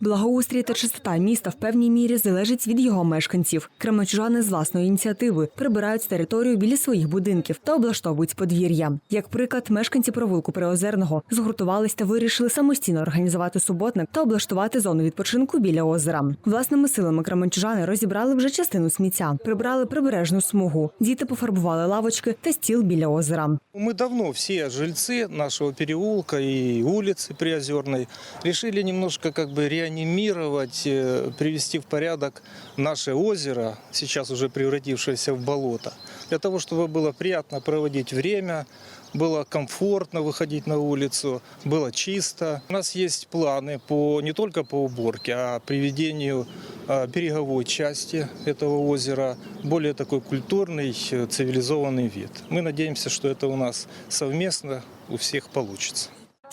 Благоустрій та чистота міста в певній мірі залежить від його мешканців. Кременчужани з власної ініціативи прибирають територію біля своїх будинків та облаштовують подвір'я. Як приклад, мешканці провулку Приозерного згуртувались та вирішили самостійно організувати суботник та облаштувати зону відпочинку біля озера. Власними силами кременчужани розібрали вже частину сміття, прибрали прибережну смугу. Діти пофарбували лавочки та стіл біля озера. Мы давно все жильцы нашего переулка и улицы Приозерной решили немножко как бы реанимировать, э, привести в порядок наше озеро, сейчас уже превратившееся в болото, для того, чтобы было приятно проводить время, было комфортно выходить на улицу, было чисто. У нас есть планы по, не только по уборке, а приведению а, береговой части этого озера, более такой культурный, э, цивилизованный вид. Мы надеемся, что это у нас совместно у всех получится.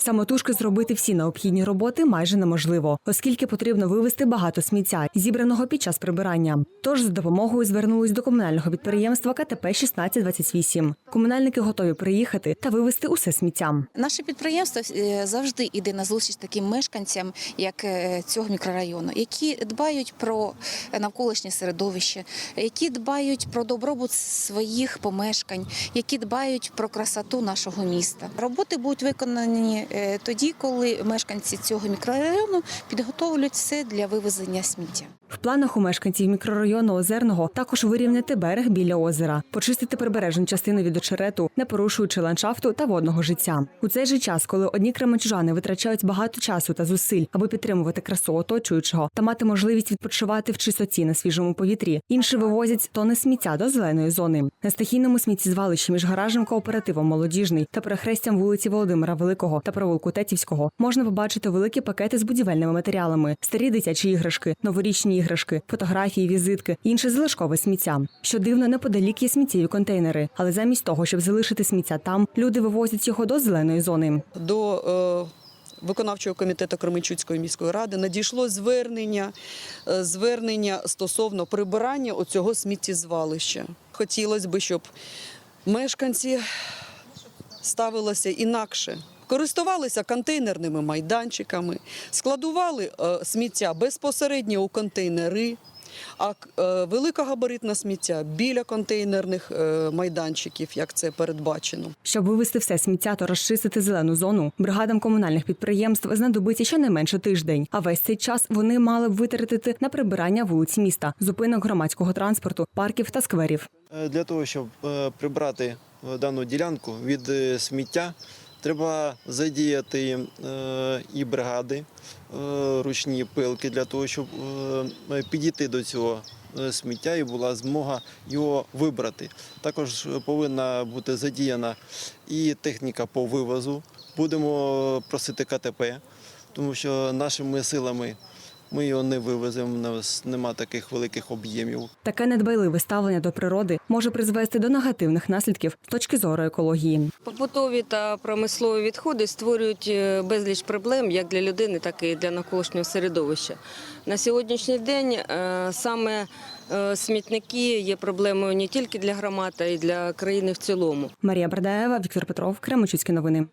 Самотужки зробити всі необхідні роботи майже неможливо, оскільки потрібно вивезти багато сміття, зібраного під час прибирання. Тож за допомогою звернулись до комунального підприємства КТП 1628. Комунальники готові приїхати та вивезти усе сміття. Наше підприємство е, завжди йде на зустріч таким мешканцям, як е, цього мікрорайону, які дбають про навколишнє середовище, які дбають про добробут своїх помешкань, які дбають про красоту нашого міста. Роботи будуть виконані е, тоді, коли мешканці цього мікрорайону підготовлюють все для вивезення сміття. В планах у мешканців мікрорайону Озерного також вирівняти берег біля озера, почистити прибережну частину від очерету, не порушуючи ландшафту та водного життя. У цей же час, коли одні кременчужани витрачають багато часу та зусиль, аби підтримувати красу оточуючого та мати можливість відпочивати в чистоті на свіжому повітрі, інші вивозять тони сміття до зеленої зони. На стихійному сміттєзвалищі між гаражем кооперативом молодіжний та перехрестям вулиці Володимира Великого та провулку Тетівського можна побачити великі пакети з будівельними матеріалами, старі дитячі іграшки, новорічні іграшки, фотографії, візитки, інше залишкове сміття. Що дивно, неподалік є сміттєві контейнери, але замість того, щоб залишити сміття там, люди вивозять його до зеленої зони. до е, виконавчого комітету Кременчуцької міської ради надійшло звернення, е, звернення стосовно прибирання оцього сміттєзвалища. Хотілося б, щоб мешканці ставилися інакше. Користувалися контейнерними майданчиками, складували е, сміття безпосередньо у контейнери, а е, великогабаритне сміття біля контейнерних е, майданчиків, як це передбачено. Щоб вивезти все сміття та розчистити зелену зону, бригадам комунальних підприємств знадобиться щонайменше тиждень. А весь цей час вони мали б витратити на прибирання вулиць міста, зупинок громадського транспорту, парків та скверів. Для того, щоб прибрати дану ділянку від сміття, треба задіяти е, і бригади, е, ручні пилки для того, щоб е, підійти до цього сміття і була змога його вибрати. Також повинна бути задіяна і техніка по вивозу. Будемо просити КТП, тому що нашими силами ми його не вивеземо, у нас нема таких великих об'ємів. Таке недбайливе ставлення до природи може призвести до негативних наслідків з точки зору екології. Побутові та промислові відходи створюють е, безліч проблем як для людини, так і для навколишнього середовища. На сьогоднішній день е, саме е, смітники є проблемою не тільки для громад, а й для країни в цілому. Марія Бардаєва, Віктор Петров, Кременчуцькі новини.